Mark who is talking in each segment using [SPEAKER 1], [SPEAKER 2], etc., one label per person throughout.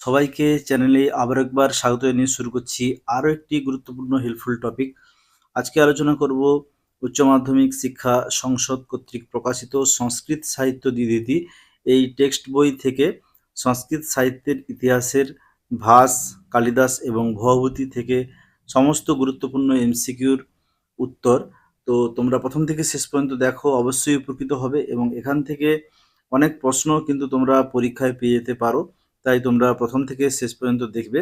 [SPEAKER 1] সবাইকে চ্যানেলে আবার একবার স্বাগত জানিয়ে শুরু করছি আরও একটি গুরুত্বপূর্ণ হেল্পফুল টপিক আজকে আলোচনা করব উচ্চ মাধ্যমিক শিক্ষা সংসদ কর্তৃক প্রকাশিত সংস্কৃত সাহিত্য দ্বিতীতি এই টেক্সট বই থেকে সংস্কৃত সাহিত্যের ইতিহাসের ভাস, কালিদাস এবং ভবভূতি থেকে সমস্ত গুরুত্বপূর্ণ এমসিকিউর উত্তর। তো তোমরা প্রথম থেকে শেষ পর্যন্ত দেখো, অবশ্যই উপকৃত হবে এবং এখান থেকে অনেক প্রশ্ন কিন্তু তোমরা পরীক্ষায় পেয়ে যেতে পারো। তাই তোমরা প্রথম থেকে শেষ পর্যন্ত দেখবে।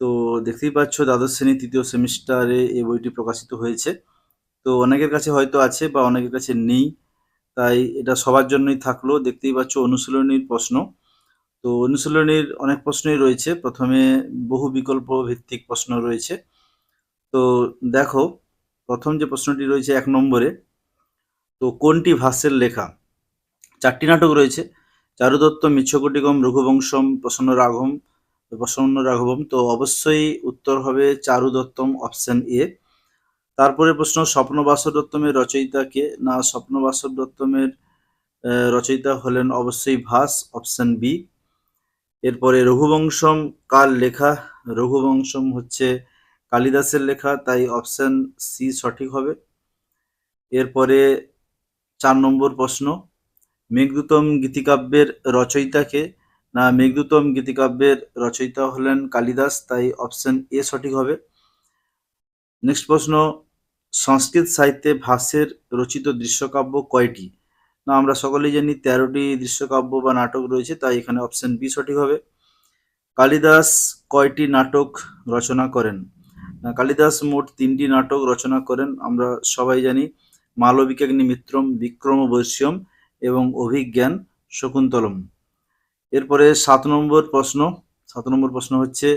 [SPEAKER 1] তো দেখতেই পাচ্ছ দ্বাদশ শ্রেণি তৃতীয় সেমিস্টারে এই বইটি প্রকাশিত হয়েছে। তো অনেকের কাছে হয়তো আছে বা অনেকের কাছে নেই, তাই এটা সবার জন্যই থাকল। দেখতেই পাচ্ছ অনুশীলনীর প্রশ্ন। তো অনুশীলনীর অনেক প্রশ্নই রয়েছে। প্রথমে বহু বিকল্প ভিত্তিক প্রশ্ন রয়েছে। তো দেখো, প্রথম যে প্রশ্নটি রয়েছে এক নম্বরে, তো কোনটি ভাষ্যের লেখা? চারটি নাটক রয়েছে। চারুদত্ত মিচ্ছকটিকম রঘুবংশম প্রসন্ন রাঘম প্রসন্ন রাঘবম তো অবশ্যই উত্তর হবে চারুদত্তম অপশন এ তারপরে প্রশ্ন স্বপ্নবাসর দত্তমের রচয়িতা কে? না স্বপ্নবাসর দত্তমের রচয়িতা হলেন অবশ্যই ভাস অপশন বি এরপরে রঘুবংশম কার লেখা? রঘুবংশম হচ্ছে কালিদাসের লেখা, তাই অপশন সি সঠিক হবে। এরপরে চার নম্বর প্রশ্ন মেঘদূতম গীতিকাব্যের রচয়িতাকে। না, মেঘদূতম গীতিকাব্যের রচয়িতা হলেন কালিদাস, তাই অপশন এ সঠিক হবে। নেক্সট প্রশ্ন, সংস্কৃত সাহিত্যে ভাষ্যের রচিত দৃশ্যকাব্য কয়টি? না, আমরা সকলেই জানি তেরোটি দৃশ্যকাব্য বা নাটক রয়েছে, তাই এখানে অপশন বি সঠিক হবে। কালিদাস কয়টি নাটক রচনা করেন? না, কালিদাস মোট তিনটি নাটক রচনা করেন, আমরা সবাই জানি। মালবিকাগ্নি মিত্রম বিক্রম বৈশ্যম এবং অভিজ্ঞান শকুন্তলম। এরপরে সাত নম্বর প্রশ্ন, সাত নম্বর প্রশ্ন হচ্ছে,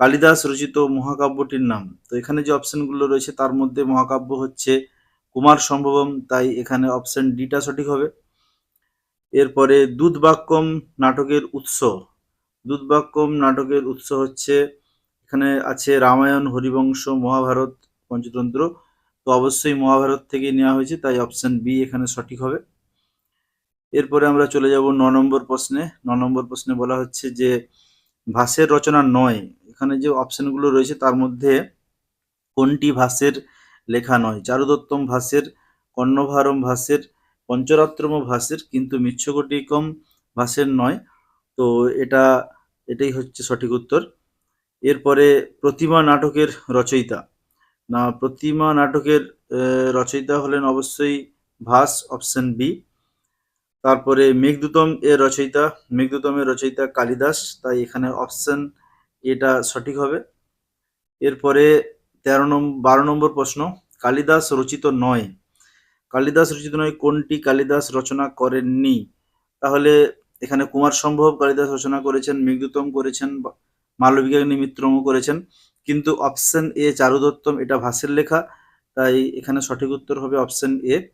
[SPEAKER 1] কালিদাস রচিত মহাকাব্যটির নাম। তো এখানে যে অপশনগুলো রয়েছে, তার মধ্যে মহাকাব্য হচ্ছে কুমার সম্ভবম, তাই এখানে অপশন ডিটা সঠিক হবে। এরপরে দুধবাক্যম নাটকের উৎস। দুধবাক্যম নাটকের উৎস হচ্ছে, এখানে আছে রামায়ণ, হরিবংশ, মহাভারত, পঞ্চতন্ত্র। তো অবশ্যই মহাভারত থেকে নেওয়া হয়েছে, তাই অপশন বি এখানে সঠিক হবে। এরপরে আমরা চলে যাব ন নম্বর প্রশ্নে। ন নম্বর প্রশ্নে বলা হচ্ছে যে ভাষের রচনা নয়। এখানে যে অপশনগুলো রয়েছে তার মধ্যে কোনটি ভাষের লেখা নয়? চারুদত্তম ভাষের কর্ণভারম ভাষের পঞ্চরাত্রম ভাষের কিন্তু মিচ্ছকটিকম ভাষের নয়। তো এটা, এটাই হচ্ছে সঠিক উত্তর। এরপরে প্রতিমা নাটকের রচয়িতা। না, প্রতিমা নাটকের রচয়িতা হলেন অবশ্যই ভাস, অপশন বি। তারপরে মেঘদূতম এর রচয়িতা মেঘদূতমের রচয়িতা কালিদাস, তাই এখানে অপশন এটা সঠিক হবে। এরপরে তেরো নম্বর বারো নম্বর প্রশ্ন, কালিদাস রচিত নয়। কালিদাস রচিত নয়, কোনটি কালিদাস রচনা করেননি? তাহলে এখানে কুমার সম্ভব কালিদাস রচনা করেছেন, মেঘদূতম করেছেন, বা- মালবিকাগ্নি মিত্রম করেছেন, কিন্তু অপশন এ চারুদত্তম, এটা ভাষের লেখা, তাই এখানে সঠিক উত্তর হবে অপশন এ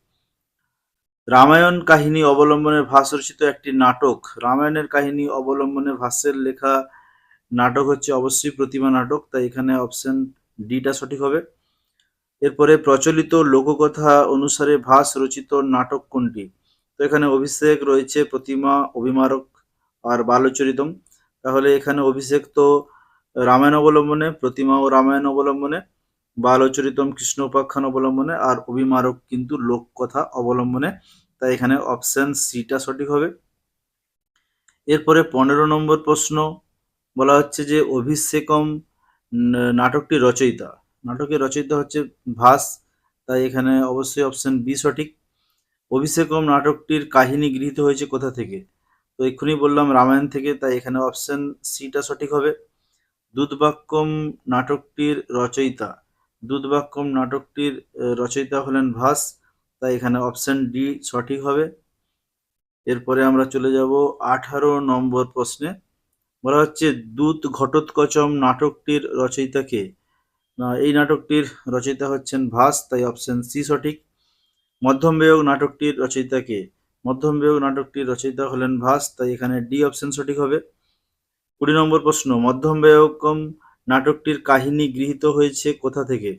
[SPEAKER 1] রামায়ণ কাহিনী অবলম্বনে ভাস রচিত একটি নাটক। রামায়ণের কাহিনী অবলম্বনে ভাষ্যের লেখা নাটক হচ্ছে অবশ্যই প্রতিমা নাটক, তাই এখানে অপশন ডিটা সঠিক হবে। এরপরে প্রচলিত লোককথা অনুসারে ভাস রচিত নাটক কোনটি? তো এখানে অভিষেক রয়েছে প্রতিমা, অভিমারক আর বালচরিতম। তাহলে এখানে অভিষেক তো রামায়ণ অবলম্বনে, প্রতিমা ও রামায়ণ অবলম্বনে। বালচরিতম কৃষ্ণ উপাখ্যান অবলম্বনে আর অভিমারক কিন্তু লোককথা অবলম্বনে। তাই এখানে অপশন সিটা সঠিক হবে। এরপরে পনেরো নম্বর প্রশ্ন, বলা হচ্ছে যে অভিষেকম নাটকটি রচয়িতা। নাটকের রচয়িতা হচ্ছে ভাস, তাই এখানে অবশ্যই অপশন বি সঠিক। অভিষেকম নাটকটির কাহিনী গৃহীত হয়েছে কোথা থেকে? তো এক্ষুনি বললাম রামায়ণ থেকে, তাই এখানে অপশন সিটা সঠিক হবে। দুধবাক্যম নাটকটির রচয়িতা। দুধবাক্যম নাটকটির রচয়িতা হলেন ভাস, তাই এখানে অপশন ডি সঠিক হবে। এরপরে আমরা চলে যাব আঠারো নম্বর প্রশ্নে। বলা হচ্ছে দূত ঘটোৎকচম নাটকটির রচয়িতা কে? এই নাটকটির রচয়িতা হচ্ছেন ভাস, তাই অপশন সি সঠিক। মধ্যম বেয়োগ নাটকটির রচয়িতা কে? মধ্যম বেয়োগ নাটকটির রচয়িতা হলেন ভাস, তাই এখানে ডি অপশন সঠিক হবে। কুড়ি নম্বর প্রশ্ন, মধ্যম বেয়কম নাটকটির কাহিনী গৃহীত হয়েছে কোথা থেকে?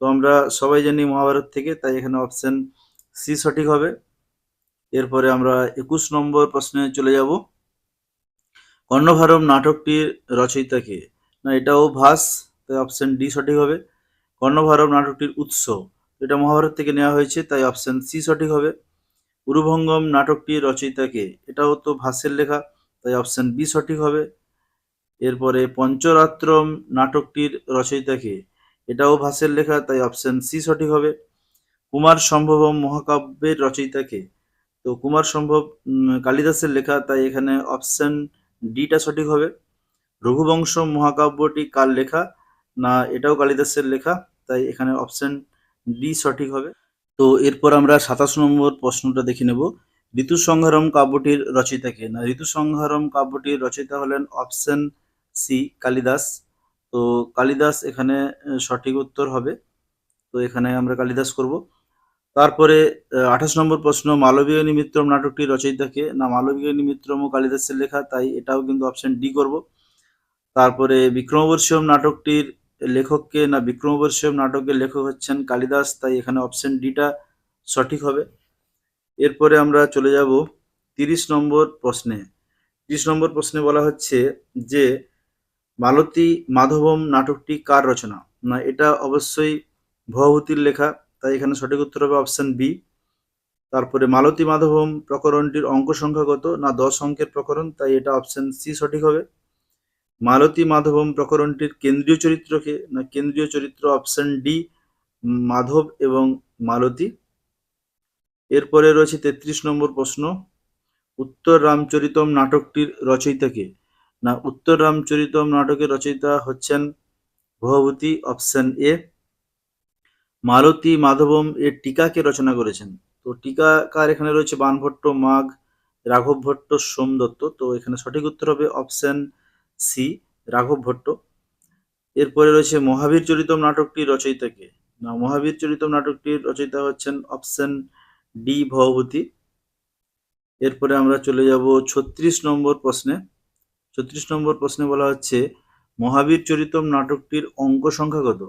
[SPEAKER 1] তো আমরা সবাই জানি মহাভারত থেকে, তাই এখানে অপশন সি সঠিক হবে। এরপরে আমরা একুশ নম্বর প্রশ্নে চলে যাব। কর্ণভারম নাটকটির রচয়িতা কে? না, এটাও ভাস, তাই অপশন ডি সঠিক হবে। কর্ণভারম নাটকটির উৎস, এটা মহাভারত থেকে নেওয়া হয়েছে, তাই অপশন সি সঠিক হবে। উরুভঙ্গম নাটকটির রচয়িতা কে? এটাও তো ভাসের লেখা, তাই অপশন বি সঠিক হবে। এরপরে পঞ্চরাত্রম নাটকটির রচয়িতা কে এটাও ভাসের লেখা, তাই অপশন সি সঠিক হবে। কুমার সম্ভবম মহাকাব্যের রচয়িতা কে তো কুমার সম্ভব কালিদাসের লেখা, তাই এখানে অপশন ডিটা সঠিক হবে। রঘুবংশ মহাকাব্যটি কার লেখা? না, এটাও কালিদাসের লেখা, তাই এখানে অপশন ডি সঠিক হবে। তো এরপর আমরা সাতাশ নম্বর প্রশ্নটা দেখে নেব। ঋতুসংহারম কাব্যটির রচয়িতা কে না, ঋতুসংহারম কাব্যটির রচয়িতা হলেন অপশন সি কালিদাস। তো কালিদাস এখানে সঠিক উত্তর হবে। তো এখানে আমরা কালিদাস করব। তারপরে আঠাশ নম্বর প্রশ্ন মালবিক নিমিত্রম নাটকটির রচয়িতাকে? না মালবিক নিমিত্রম ও কালিদাসের লেখা, তাই এটাও কিন্তু অপশন ডি করব। তারপরে, বিক্রমবর্ষীয়ম নাটকটির লেখককে, না, বিক্রমবর্ষীয়ম নাটকের লেখক হচ্ছেন কালিদাস, তাই এখানে অপশন ডিটা সঠিক হবে। এরপরে আমরা চলে যাব তিরিশ নম্বর প্রশ্নে। তিরিশ নম্বর প্রশ্নে বলা হচ্ছে যে মালতী মাধবম নাটকটি কার রচনা? না, এটা অবশ্যই ভবভূতির লেখা, তাই এখানে সঠিক উত্তর হবে অপশন বি তারপরে মালতী মাধবম প্রকরণটির অঙ্ক সংখ্যা কত? না, দশ অঙ্কের প্রকরণ, তাই এটা অপশন সি সঠিক হবে। মালতী মাধবম প্রকরণটির কেন্দ্রীয় চরিত্রকে না, কেন্দ্রীয় চরিত্র অপশন ডি মাধব এবং মালতী। এরপরে রয়েছে তেত্রিশ নম্বর প্রশ্ন, উত্তর রামচরিতম নাটকটির রচয়িতা কে? না, উত্তর রামচরিতম নাটকের রচয়িতা হচ্ছেন ভবভূতি অপশন এ। মালতী মাধবম এর টিকাকে রচনা করেছেন? তো টিকাকার এখানে রয়েছে? বানভট্ট, মাঘ রাঘব ভট্ট সোম দত্ত। তো এখানে সঠিক উত্তর হবে অপশন সি রাঘব ভট্ট এরপরে রয়েছে মহাবীর চরিতম নাটকটির রচয়িতা কে? না, মহাবীর চরিতম নাটকটির রচয়িতা হচ্ছেন অপশন ডি ভবভূতি এরপরে আমরা চলে যাব ছত্রিশ নম্বর প্রশ্নে। ছত্রিশ নম্বর প্রশ্নে বলা হচ্ছে, মহাবীর চরিতম নাটকটির অঙ্ক সংখ্যা কত?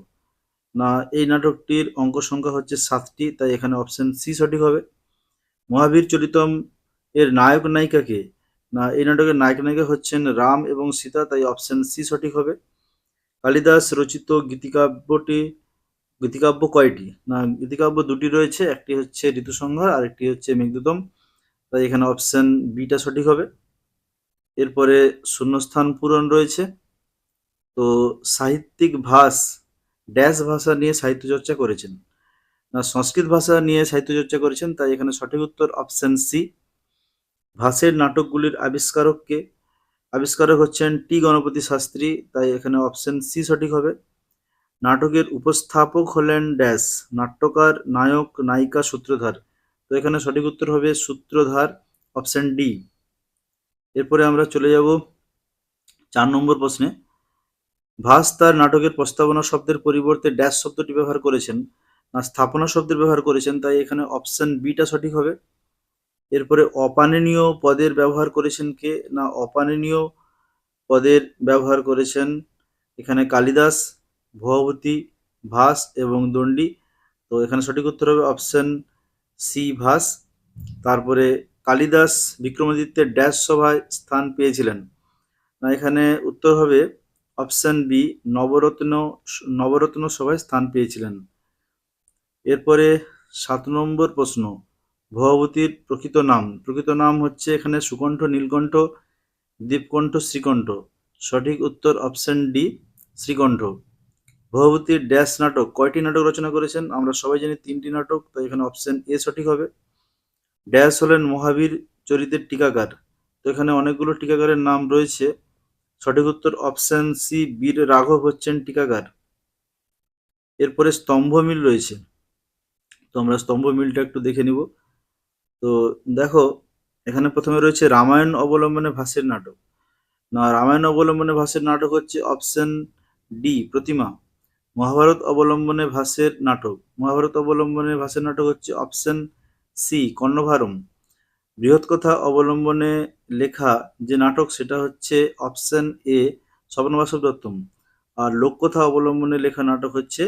[SPEAKER 1] না, এই নাটকটির অঙ্ক সংখ্যা হচ্ছে সাতটি, তাই এখানে অপশন সি সঠিক হবে। মহাবীর চরিতম এর নায়ক নায়িকা কে? না, এই নাটকের নায়ক নায়িকা হচ্ছেন রাম এবং সীতা, তাই অপশন সি সঠিক হবে। কালিদাস রচিত গীতিকাব্যটি, গীতিকাব্য কয়টি? না, গীতিকাব্য দুটি রয়েছে, একটি হচ্ছে ঋতুসংহার আর একটি হচ্ছে মেঘদূতম, তাই এখানে অপশন বিটা সঠিক হবে। এরপরে শূন্যস্থান পূরণ রয়েছে। তো সাহিত্যিক ভাস, ড্যাশ ভাষা নিয়ে সাহিত্য চর্চা করেছেন। না, সংস্কৃত ভাষা নিয়ে সাহিত্য চর্চা করেছেন, তাই এখানে সঠিক উত্তর অপশন সি। ভাষের নাটকগুলির আবিষ্কারককে, আবিষ্কারক হচ্ছেন টি গণপতি শাস্ত্রী, তাই এখানে অপশন সি সঠিক হবে। নাটকের উপস্থাপক হলেন ড্যাশ, নাট্যকার, নায়ক, নায়িকা সূত্রধার। তো এখানে সঠিক উত্তর হবে সূত্রধার, অপশন ডি। এরপরে আমরা চলে যাব চার নম্বর প্রশ্নে। ভাস তার নাটকের প্রস্তাবনা শব্দের পরিবর্তে ড্যাশ শব্দটি ব্যবহার করেছেন। না, স্থাপনা শব্দের ব্যবহার করেছেন, তাই এখানে অপশান বিটা সঠিক হবে। এরপরে অপাননীয় পদের ব্যবহার করেছেন কে? না অপাননীয় পদের ব্যবহার করেছেন এখানে কালিদাস ভবভূতি ভাস এবং দণ্ডী। তো এখানে সঠিক উত্তর হবে অপশন সি ভাস। তারপরে কালিদাস বিক্রমাদিত্যের ড্যাশ সভায় স্থান পেয়েছিলেন। না, এখানে উত্তর হবে অপশন বি, নবরত্ন নবরত্ন সভায় স্থান পেয়েছিলেন। এরপরে সাত নম্বর প্রশ্ন ভবভূতির প্রকৃত নাম। প্রকৃত নাম হচ্ছে এখানে সুকণ্ঠ, নীলকণ্ঠ দীপকণ্ঠ শ্রীকণ্ঠ। সঠিক উত্তর অপশন ডি, শ্রীকণ্ঠ। ভবভূতির ড্যাশ নাটক কয়টি নাটক রচনা করেছেন? আমরা সবাই জানি তিনটি নাটক তো এখানে অপশন এ সঠিক হবে। ড্যাশ হলেন মহাবীর চরিত্রের টিকাকার। তো এখানে অনেকগুলো টিকাকারের নাম রয়েছে। সঠিক উত্তর অপশন সি, বীর রাঘব হচ্ছেন টিকাকার। এরপরে স্তম্ভ মিল রয়েছে। তো আমরা স্তম্ভ মিলটা একটু দেখে নিব। তো দেখো, এখানে প্রথমে রয়েছে রামায়ণ অবলম্বনে ভাষের নাটক। না, রামায়ণ অবলম্বনে ভাষের নাটক হচ্ছে অপশন ডি, প্রতিমা। মহাভারত অবলম্বনে ভাষের নাটক। মহাভারত অবলম্বনে ভাষের নাটক হচ্ছে অপশন সি, কর্ণভারম। বৃহৎ কথা অবলম্বনে লেখা যে নাটক, সেটা হচ্ছে অপশন এ স্বপ্নবাসব দত্তম। আর লোককথা অবলম্বনে লেখা নাটক হচ্ছে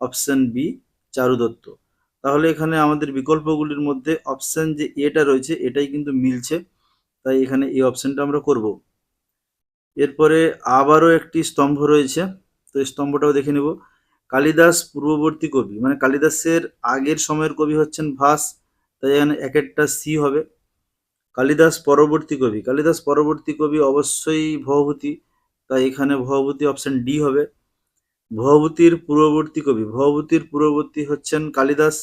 [SPEAKER 1] অপশন বি, চারু দত্ত। তাহলে এখানে আমাদের বিকল্পগুলির মধ্যে অপশন যে এটা রয়েছে, এটাই কিন্তু মিলছে। তাই এখানে এই অপশনটা আমরা করব। এরপরে আবারও একটি স্তম্ভ রয়েছে, তো এই স্তম্ভটাও দেখে নেব। কালিদাস পূর্ববর্তী কবি মানে কালিদাসের আগের সময়ের কবি হচ্ছেন ভাস তাই এখানে এক একটা সি হবে। কালিদাস পরবর্তী কবি। কালিদাস পরবর্তী কবি অবশ্যই ভবভূতি তাই এখানে ভবভূতি অপশন ডি হবে। ভবভূতির পূর্ববর্তী কবি ভবভূতির পূর্ববর্তী হচ্ছেন কালিদাস,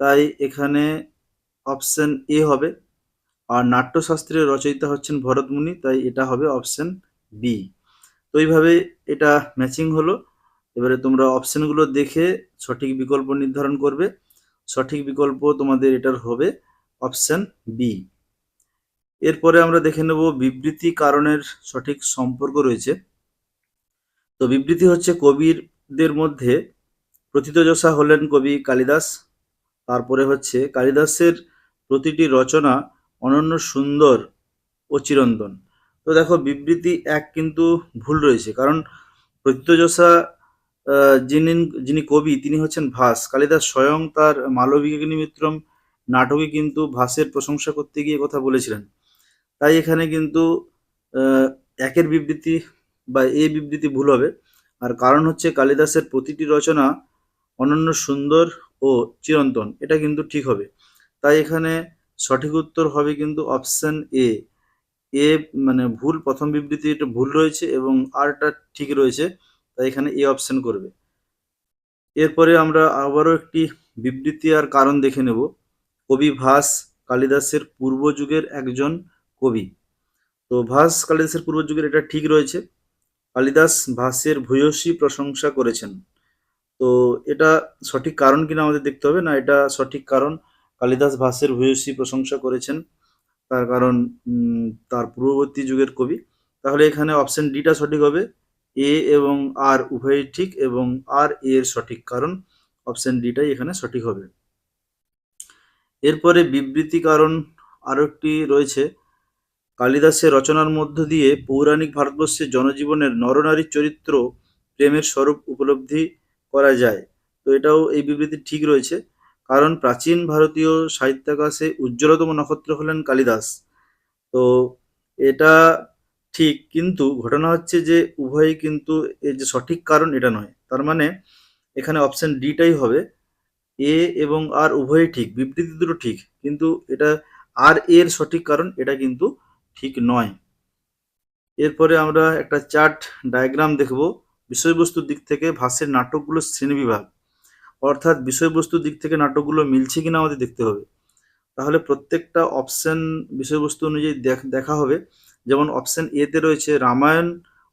[SPEAKER 1] তাই এখানে অপশন এ হবে। আর নাট্যশাস্ত্রের রচয়িতা হচ্ছেন ভরতমুনি, তাই এটা হবে অপশন বি তো এইভাবে এটা ম্যাচিং হলো। এবারে তোমরা অপশনগুলো দেখে সঠিক বিকল্প নির্ধারণ করবে। সঠিক বিকল্প তোমাদের এটার হবে অপশান বি এরপরে আমরা দেখে নেব বিবৃতি কারণের সঠিক সম্পর্ক রয়েছে। তো বিবৃতি হচ্ছে কবিরদের মধ্যে প্রথিতযশা হলেন কবি কালিদাস তারপরে হচ্ছে কালিদাসের প্রতিটি রচনা অনন্য সুন্দর ও চিরন্তন। তো দেখো বিবৃতি এক কিন্তু ভুল রয়েছে কারণ প্রথিতযশা আহ, যিনি যিনি কবি, তিনি হচ্ছেন ভাস। কালিদাস স্বয়ং তার মালবিকাগ্নি মিত্রম নাটকে কিন্তু ভাসের প্রশংসা করতে গিয়ে কথা বলেছিলেন। তাই এখানে কিন্তু একের বিবৃতি বা এ বিবৃতি ভুল হবে। আর কারণ হচ্ছে কালিদাসের প্রতিটি রচনা অনন্য সুন্দর ও চিরন্তন, এটা কিন্তু ঠিক হবে। তাই এখানে সঠিক উত্তর হবে কিন্তু অপশন এ। এ মানে ভুল, প্রথম বিবৃতি এটা ভুল রয়েছে এবং আরটা ঠিক রয়েছে। তাই এখানে এ অপশন করবে। এরপরে আমরা আবারও একটি বিবৃতি আর কারণ দেখে নেব। কবি ভাস কালিদাসের পূর্ব যুগের একজন কবি। তো ভাস কালিদাসের পূর্ব যুগের এটা ঠিক রয়েছে। কালিদাস ভাসের ভূয়সী প্রশংসা করেছেন। তো এটা সঠিক কারণ কিনা আমাদের দেখতে হবে না, এটা সঠিক কারণ কালিদাস ভাসের ভূয়সী প্রশংসা করেছেন। তার কারণ তার পূর্ববর্তী যুগের কবি। তাহলে এখানে অপশন ডিটা সঠিক হবে। এ এবং আর উভয়ই ঠিক এবং আর এর সঠিক, কারণ অপশন ডিটাই এখানে সঠিক হবে। এরপরে বিবৃতি কারণ আরও একটি রয়েছে। কালিদাসের রচনার মধ্য দিয়ে পৌরাণিক ভারতবর্ষের জনজীবনের নরনারীর চরিত্র প্রেমের স্বরূপ উপলব্ধি করা যায়। তো এটাও এই বিবৃতি ঠিক রয়েছে, কারণ প্রাচীন ভারতীয় সাহিত্যাকাশে উজ্জ্বলতম নক্ষত্র হলেন কালিদাস। তো এটা ঠিক, কিন্তু ঘটনা হচ্ছে যে উভয়ই কিন্তু এর যে সঠিক কারণ এটা নয়। তার মানে এখানে অপশন ডিটাই হবে। এ এবং আর উভয়ই ঠিক, বিবৃতি দুটো ঠিক, কিন্তু এটা আর এর সঠিক কারণ এটা কিন্তু ঠিক নয়। এরপরে আমরা একটা চার্ট ডায়াগ্রাম দেখব। বিষয়বস্তুর দিক থেকে ভাষের নাটকগুলোর শ্রেণীবিভাগ। অর্থাৎ বিষয়বস্তুর দিক থেকে নাটকগুলো মিলছে কিনা আমাদের দেখতে হবে। তাহলে প্রত্যেকটা অপশন বিষয়বস্তু অনুযায়ী দেখা হবে। যেমন অপশন এতে রয়েছে রামায়ণ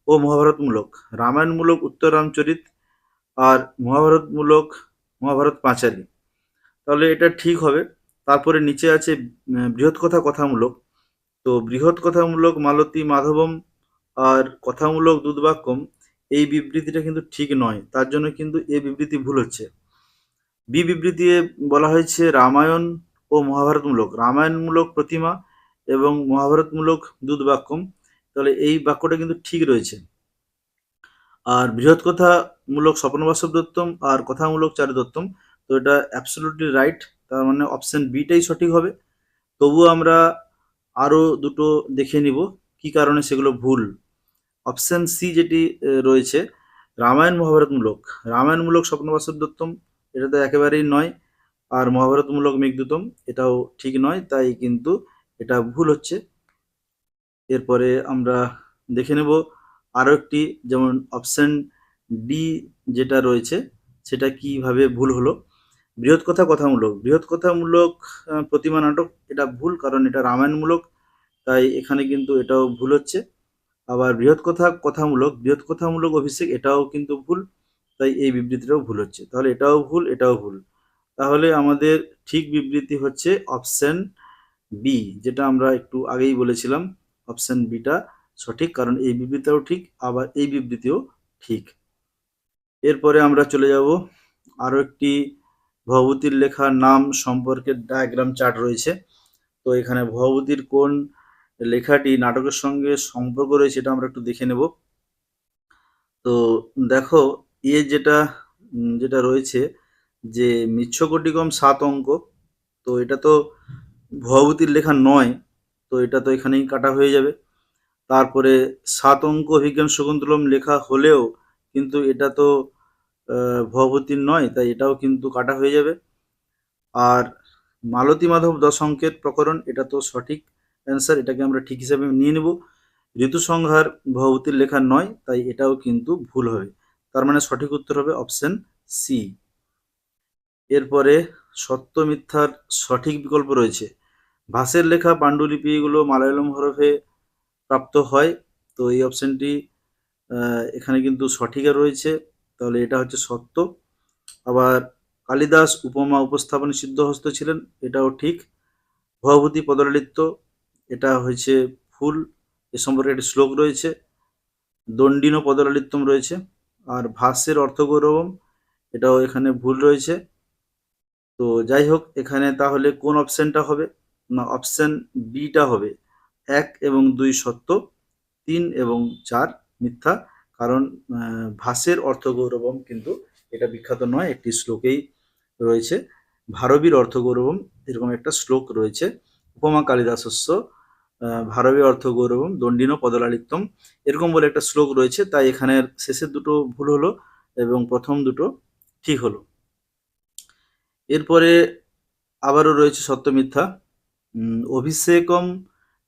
[SPEAKER 1] ও মহাভারতমূলক। রামায়ণমূলক উত্তর রামচরিত আর মহাভারতমূলক, মহাভারত পাঁচালী। তাহলে এটা ঠিক হবে। তারপরে নিচে আছে বৃহৎ কথা কথামূলক। তো বৃহৎ কথামূলক মালতী মাধবম আর কথামূলক দুধবাক্যম, এই বিবৃতিটা কিন্তু ঠিক নয়। তার জন্য কিন্তু এ বিবৃতি ভুল হচ্ছে। বি বিবৃতি বলা হয়েছে রামায়ণ ও মহাভারতমূলক। রামায়ণমূলক প্রতিমা এবং মহাভারতমূলক দুধবাক্যম তাহলে এই বাক্যটা কিন্তু ঠিক রয়েছে। আর বৃহৎ কথামূলক স্বপ্নবাসব দত্তম আর কথামূলক চারু দত্তম তো এটা অ্যাবসলুটলি রাইট তার মানে অপশন বিটাই সঠিক হবে। তবুও আমরা আরও দুটো দেখে নিব, কি কারণে সেগুলো ভুল। অপশন সি যেটি রয়েছে, রামায়ণ মহাভারতমূলক। রামায়ণমূলক স্বপ্নবাসব দত্তম এটা তো একেবারেই নয়। আর মহাভারতমূলক মেঘদূতম, এটাও ঠিক নয়, তাই কিন্তু এটা ভুল হচ্ছে। এরপরে আমরা দেখে নেব আরও একটি, যেমন অপশান ডি যেটা রয়েছে, সেটা কীভাবে ভুল হলো। বৃহৎ কথা কথামূলক বৃহৎ কথামূলক প্রতিমা নাটক, এটা ভুল কারণ এটা রামায়ণমূলক, তাই এখানে কিন্তু এটাও ভুল হচ্ছে। আবার বৃহৎ কথা কথামূলক বৃহৎ কথামূলক অভিষেক, এটাও কিন্তু ভুল, তাই এই বিবৃতিটাও ভুল হচ্ছে। তাহলে এটাও ভুল এটাও ভুল। তাহলে আমাদের ঠিক বিবৃতি হচ্ছে অপশন বি যেটা আমরা একটু আগেই বলেছিলাম অপশন বিটা সঠিক, কারণ এই বিবৃতিটাও ঠিক, আবার এই বিবৃতিও ঠিক। এরপরে আমরা চলে যাব আরও একটি ভবভূতির লেখা নাম সম্পর্কে ডায়াগ্রাম চার্ট রয়েছে। তো এখানে ভবভূতির কোন লেখাটি নাটকের সঙ্গে সম্পর্ক রয়েছে এটা আমরা একটু দেখে নেব। তো দেখো, এ যেটা যেটা রয়েছে যে মিচ্ছকটিকম সাত অঙ্ক, তো এটা তো ভবভূতির লেখা নয়, তো এটা তো এখানেই কাটা হয়ে যাবে। তারপরে সাত অঙ্ক অভিজ্ঞান শকুন্তলম লেখা হলেও কিন্তু এটা তো ভবতীর নয়, তাই এটাও কিন্তু কাটা হয়ে যাবে। আর মালতী মাধব দশ প্রকরণ, এটা তো সঠিক অ্যান্সার এটাকে আমরা ঠিক হিসাবে নিয়ে নেব। ঋতুসংহার ভবতীর লেখা নয়, তাই এটাও কিন্তু ভুল হবে। তার মানে সঠিক উত্তর হবে অপশন সি এরপরে সত্য মিথ্যার সঠিক বিকল্প রয়েছে। ভাসের লেখা পাণ্ডুলিপিগুলো মালায়ালম হরফে প্রাপ্ত হয়, তো এই অপশনটি এখানে কিন্তু সঠিকে রয়েছে। তাহলে এটা হচ্ছে সত্য। আবার কালিদাস উপমা উপস্থাপনে সিদ্ধহস্ত ছিলেন, এটাও ঠিক। ভবভূতি পদলালিত্য এটা হয়েছে ফুল, এ সম্পর্কে একটি শ্লোক রয়েছে। দণ্ডিন পদলালিত্যম রয়েছে। আর ভাষ্যের অর্থগৌরবম, এটাও এখানে ভুল রয়েছে। তো যাই হোক, এখানে তাহলে কোন অপশানটা হবে? অপশন বিটা হবে এক এবং দুই সত্য তিন এবং চার মিথ্যা। কারণ আহ, ভাষের অর্থগৌরবম কিন্তু এটা বিখ্যাত নয় একটি শ্লোকেই রয়েছে। ভারবীর অর্থগৌরবম এরকম একটা শ্লোক রয়েছে। উপমা কালিদাসস্য ভারবী অর্থগৌরবম দণ্ডিন পদলালিত্যম এরকম বলে একটা শ্লোক রয়েছে। তাই এখানের শেষের দুটো ভুল হলো এবং প্রথম দুটো ঠিক হলো। এরপরে আবারও রয়েছে সত্য মিথ্যা। অভিষেকম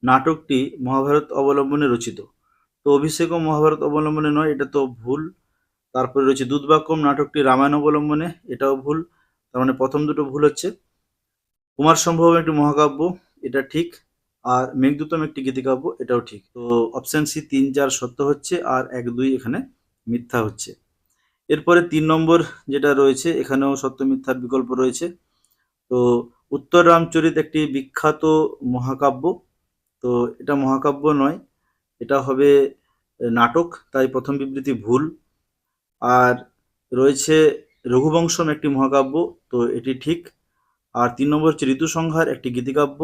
[SPEAKER 1] নাটকটি মহাভারত অবলম্বনে রচিত। তো অভিষেকম মহাভারত অবলম্বনে নয়, এটা তো ভুল। তারপরে রয়েছে দুধবাক্যম নাটকটি রামায়ণ অবলম্বনে, এটাও ভুল। তার মানে প্রথম দুটো ভুল হচ্ছে। কুমার সম্ভব একটি মহাকাব্য, এটা ঠিক। আর মেঘদূতম একটি গীতিকাব্য, এটাও ঠিক। তো অপশন সি, তিন চার সত্য হচ্ছে আর এক দুই এখানে মিথ্যা হচ্ছে। এরপরে তিন নম্বর যেটা রয়েছে, এখানেও সত্য মিথ্যার বিকল্প রয়েছে। তো উত্তর রামচরিত একটি বিখ্যাত মহাকাব্য। তো এটা মহাকাব্য নয়, এটা হবে নাটক, তাই প্রথম বিবৃতি ভুল। আর রয়েছে রঘুবংশম একটি মহাকাব্য, তো এটি ঠিক। আর তিন নম্বর হচ্ছে ঋতুসংহার একটি গীতিকাব্য,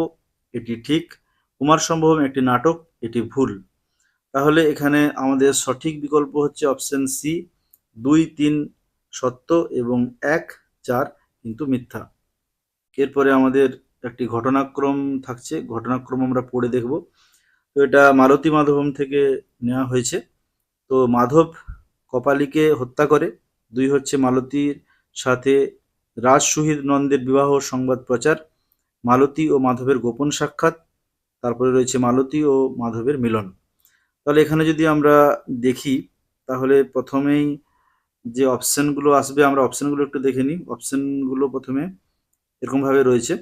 [SPEAKER 1] এটি ঠিক। কুমার সম্ভবম একটি নাটক, এটি ভুল। তাহলে এখানে আমাদের সঠিক বিকল্প হচ্ছে অপশন সি, দুই, তিন, সত্য এবং এক, চার, কিন্তু মিথ্যা। এরপরে আমাদের একটি ঘটনাক্রম থাকছে, ঘটনাক্রম আমরা পড়ে দেখব। তো এটা মালতী মাধবম থেকে নেওয়া হয়েছে। তো মাধব কপালীকে হত্যা করে। দুই হচ্ছে মালতীর সাথে রাজ সুহিদ নন্দের বিবাহ সংবাদ প্রচার, মালতী ও মাধবের গোপন সাক্ষাৎ, তারপরে রয়েছে মালতী ও মাধবের মিলন। তাহলে এখানে যদি আমরা দেখি, তাহলে প্রথমেই যে অপশানগুলো আসবে, আমরা অপশানগুলো একটু দেখে নিই। অপশানগুলো প্রথমে এরকমভাবে রয়েছে।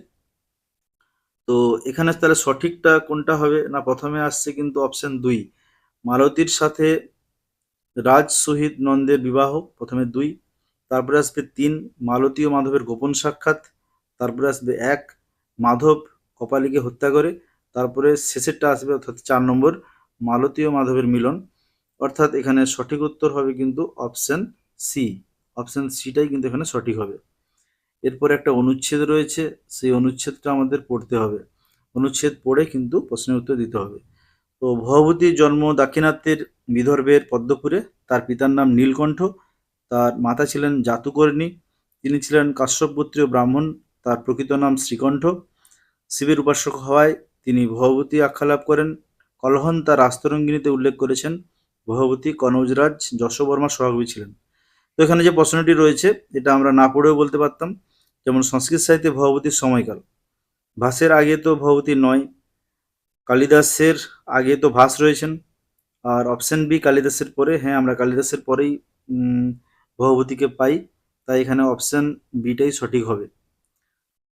[SPEAKER 1] তো এখানে তাহলে সঠিকটা কোনটা হবে? না, প্রথমে আসছে কিন্তু অপশন দুই। মালতীর সাথে রাজ শহীদ নন্দের বিবাহ, প্রথমে দুই। তারপরে আসবে তিন, মালতী ও মাধবের গোপন সাক্ষাৎ। তারপরে আসবে এক, মাধব কপালীকে হত্যা করে। তারপরে শেষেরটা আসবে অর্থাৎ চার নম্বর, মালতী ও মাধবের মিলন। অর্থাৎ এখানে সঠিক উত্তর হবে কিন্তু অপশন সি অপশন সিটাই কিন্তু এখানে সঠিক হবে। এরপর একটা অনুচ্ছেদ রয়েছে, সেই অনুচ্ছেদটা আমাদের পড়তে হবে। অনুচ্ছেদ পড়ে কিন্তু প্রশ্নের উত্তর দিতে হবে। তো ভবভূতির জন্ম দাক্ষিণাত্যের বিদর্ভের পদ্মপুরে তার পিতার নাম নীলকণ্ঠ, তার মাতা ছিলেন জাতুকর্ণী তিনি ছিলেন কাশ্যপপুত্রীয় ব্রাহ্মণ, তার প্রকৃত নাম শ্রীকণ্ঠ। শিবের উপাসক হওয়ায় তিনি ভবতী আখ্যা লাভ করেন। কলহন তার রাস্তরঙ্গিনীতে উল্লেখ করেছেন ভবভূতি কনৌজরাজ যশবর্মা সহকবি ছিলেন। তো এখানে যে প্রশ্নটি রয়েছে, এটা আমরা না পড়েও বলতে পারতাম। যেমন, সংস্কৃত সাহিত্যে ভগবতীর সময়কাল। ভাসের আগে তো ভগবতী নয়, কালিদাসের আগে তো ভাস রয়েছেন। আর অপশন বি, কালিদাসের পরে। হ্যাঁ আমরা কালিদাসের পরেই ভগবতীকে পাই। তাই এখানে অপশন বিটাই সঠিক হবে।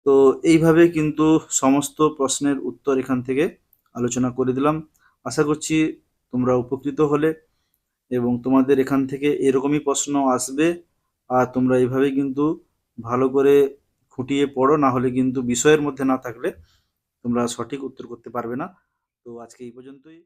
[SPEAKER 1] তো এইভাবে কিন্তু সমস্ত প্রশ্নের উত্তর এখান থেকে আলোচনা করে দিলাম। আশা করছি তোমরা উপকৃত হলে। এবং তোমাদের এখান থেকে এরকমই প্রশ্ন আসবে, আর তোমরা এইভাবে কিন্তু ভালো করে খুঁটিয়ে পড়ো, না হলে কিন্তু বিষয়ের মধ্যে না থাকলে তোমরা সঠিক উত্তর করতে পারবে না। তো আজকে এই পর্যন্তই।